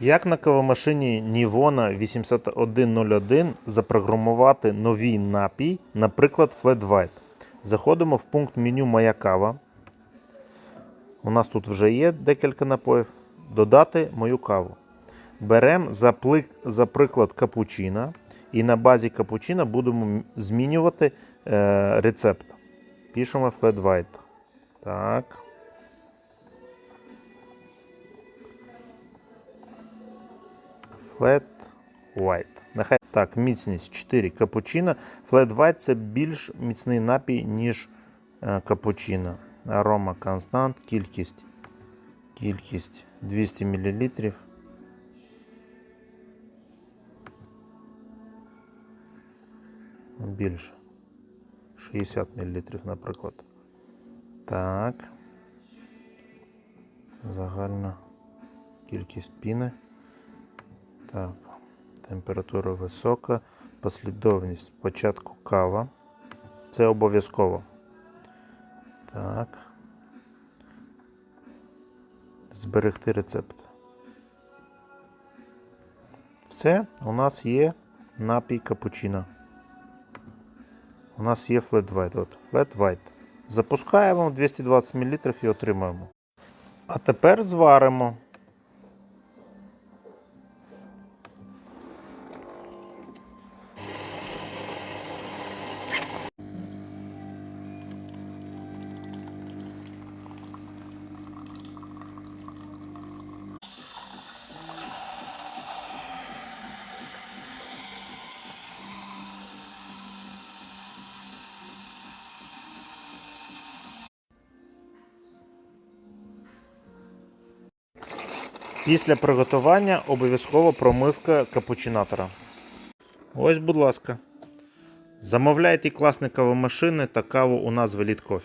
Як на кавомашині Nivona 8101 запрограмувати новий напій, наприклад, Flat White? Заходимо в пункт меню Моя кава. У нас тут вже є декілька напоїв. Додати мою каву. Беремо за, за приклад капучино і на базі капучино будемо змінювати е, рецепт. Пишемо Flat White. Так. Flat White. Нехай так, міцність 4 капучино. Flat White це більш міцний напій, ніж е, капучино. Арома констант, кількість. Кількість 200 мл. Більше. 60 мл, наприклад. Так. Загальна кількість піни. Так. Температура висока. Послідовність спочатку кава. Це обов'язково. Так. Зберегти рецепт. Все, у нас є напій капучино. У нас є flat white. От, flat white. Запускаємо 220 мл і отримаємо. А тепер зваримо. Після приготування обов'язково промивка капучинатора. Ось, будь ласка. Замовляйте класні кавомашини та каву у нас в Elite.